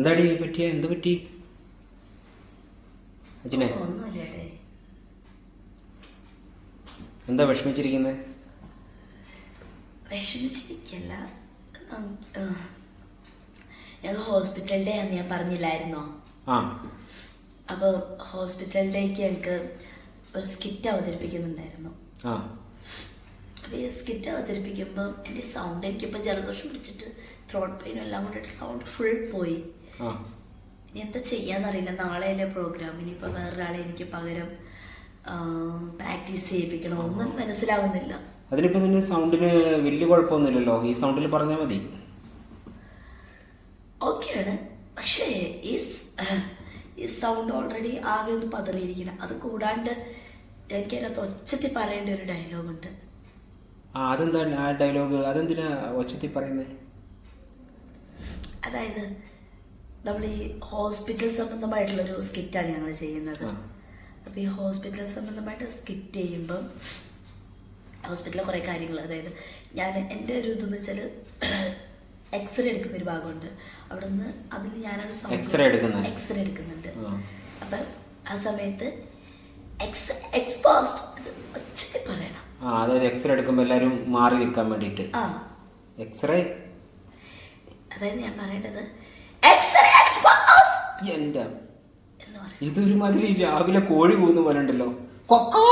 എന്താടി പറ്റിയ? എന്ത് പറ്റി? അച്ഛനെ എന്താ വിഷമിച്ചിരിക്കുന്നത് വിഷമിച്ചിരിക്കല്ല. ഞങ്ങൾ ഹോസ്പിറ്റൽ ഡേ ആന്ന് ഞാൻ പറഞ്ഞില്ലായിരുന്നോ? ആ. അപ്പോൾ ഹോസ്പിറ്റൽ ഡേക്ക് ഞങ്ങൾക്ക് ഒരു സ്കിറ്റ് അവതരിപ്പിക്കുന്നുണ്ടായിരുന്നു. ആ. അപ്പോൾ ഈ സ്കിറ്റ് അവതരിപ്പിക്കുമ്പോൾ എന്റെ സൗണ്ട് എനിക്കിപ്പോൾ ജലദോഷം പിടിച്ചിട്ട് ത്രോട്ട് പെയിനും എല്ലാം കൊണ്ടിട്ട് സൗണ്ട് ഫുൾ പോയി. എന്താ ചെയ്യാന്നറിയില്ല. നാളെയല്ലേ പ്രോഗ്രാം ഇനിയിപ്പോൾ വേറൊരാളെ എനിക്ക് പകരം പ്രാക്ടീസ് ചെയ്യിപ്പിക്കണോ. ഒന്നും മനസ്സിലാവുന്നില്ല. അതിനിപ്പോ നിന്റെ സൗണ്ടിന് വലിയ കുഴപ്പമൊന്നുമില്ലല്ലോ? ഈ സൗണ്ടിൽ പറഞ്ഞാൽ മതി. ഓക്കെയാണ്. പക്ഷേ ഈ ഈ സൗണ്ട് ഓൾറെഡി ആകെ ഒന്ന് പതറിയിരിക്കണം അത് കൂടാണ്ട് എനിക്ക് അതിനകത്ത് ഒച്ചത്തിൽ പറയേണ്ട ഒരു ഡയലോഗുണ്ട് ആ അതെന്താ ആ ഡയലോഗ് അതെന്തിനാ ഒച്ചത്തിൽ പറയുന്നത് അതായത് നമ്മൾ ഈ ഹോസ്പിറ്റൽ സംബന്ധമായിട്ടുള്ളൊരു സ്കിറ്റാണ് ഞങ്ങൾ ചെയ്യുന്നത്. അപ്പൊ അപ്പോൾ ഈ ഹോസ്പിറ്റൽ സംബന്ധമായിട്ട് സ്കിറ്റ് ചെയ്യുമ്പം ഹോസ്പിറ്റലിലെ കുറേ കാര്യങ്ങൾ അതായത് ഞാൻ എന്റെ ഒരു ഇതെന്ന് വെച്ചാൽ എക്സ്റേ എടുക്കുന്ന ഒരു ഭാഗമുണ്ട്. അവിടെ നിന്ന് അതിൽ ഞാനൊരു? എക്സ്റേ എടുക്കുന്നുണ്ട്. അപ്പൊ ആ സമയത്ത് എക്സ് പറയണം. അതായത് എക്സ്റേ എടുക്കുമ്പോൾ എല്ലാവരും മാറി നിൽക്കാൻ വേണ്ടിയിട്ട്. എക്സ്റേ അതായത് ഞാൻ പറയേണ്ടത് പറയും. ഇതൊരുമാതിരി രാവിലെ കോഴി പോകുന്ന പോലെ ഉണ്ടല്ലോ. കൊക്കോ